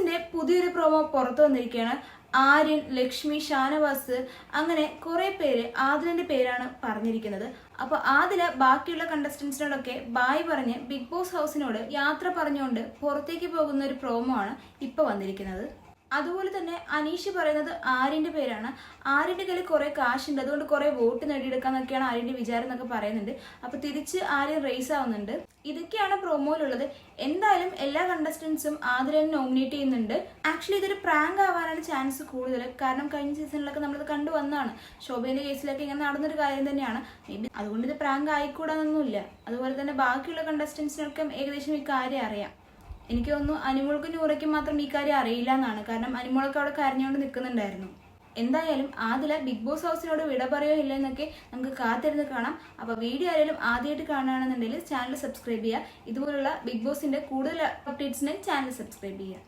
ബോസിന്റെ പുതിയൊരു പ്രൊമോ പുറത്തു വന്നിരിക്കുകയാണ്. ആര്യൻ ലക്ഷ്മി ഷാനവാസ് അങ്ങനെ കുറെ പേര് ആദിലിന്റെ പേരാണ് പറഞ്ഞിരിക്കുന്നത്. അപ്പൊ ആദില ബാക്കിയുള്ള കണ്ടസ്റ്റൻസിനോടൊക്കെ ബായ് പറഞ്ഞ് ബിഗ് ബോസ് ഹൗസിനോട് യാത്ര പറഞ്ഞുകൊണ്ട് പുറത്തേക്ക് പോകുന്ന ഒരു പ്രോമോ ആണ് ഇപ്പൊ വന്നിരിക്കുന്നത്. അതുപോലെ തന്നെ അനീഷ് പറയുന്നത് ആര്യന്റെ പേരാണ്. ആര്യന്റെ കയ്യിൽ കുറെ കാശുണ്ട്. അതുകൊണ്ട് കുറെ വോട്ട് നേടിയെടുക്കാന്നൊക്കെയാണ് ആര്യന്റെ വിചാരം എന്നൊക്കെ പറയുന്നുണ്ട്. അപ്പൊ തിരിച്ച് ആര്യൻ റേസ് ആവുന്നുണ്ട്. ഇതൊക്കെയാണ് പ്രൊമോയിലുള്ളത് എന്തായാലും എല്ലാ കണ്ടസ്റ്റൻസും ആദ്യ നോമിനേറ്റ് ചെയ്യുന്നുണ്ട്. ആക്ച്വലി ഇതൊരു പ്രാങ്ക് ആവാനാണ് ചാൻസ് കൂടുതൽ കാരണം കഴിഞ്ഞ സീസണിലൊക്കെ നമ്മളിത് കണ്ടു വന്നതാണ്. ശോഭയുടെ കേസിലൊക്കെ ഇങ്ങനെ നടന്നൊരു കാര്യം തന്നെയാണ്. അതുകൊണ്ട് ഇത് പ്രാങ്ക് ആയിക്കൂടാന്നൊന്നുമില്ല. അതുപോലെ തന്നെ ബാക്കിയുള്ള കണ്ടസ്റ്റൻസിനൊക്കെ ഏകദേശം ഈ കാര്യം അറിയാം. എനിക്ക് തോന്നുന്നു അനുമോൾക്കും നൂറയ്ക്കും മാത്രം ഈ കാര്യം അറിയില്ല എന്നാണ്. കാരണം അനുമോളൊക്കെ അവിടെ കരഞ്ഞുകൊണ്ട് നിൽക്കുന്നുണ്ടായിരുന്നു. എന്തായാലും ആദില ബിഗ് ബോസ് ഹൗസിനോട് വിട പറയോ ഇല്ല എന്നൊക്കെ നമുക്ക് കാത്തിരുന്ന് കാണാം. അപ്പോൾ വീഡിയോ ആയാലും ആദ്യമായിട്ട് കാണുകയാണെന്നുണ്ടെങ്കിൽ ചാനൽ സബ്സ്ക്രൈബ് ചെയ്യുക. ഇതുപോലുള്ള ബിഗ് ബോസിന്റെ കൂടുതൽ അപ്ഡേറ്റ്സിന് ചാനൽ സബ്സ്ക്രൈബ് ചെയ്യുക.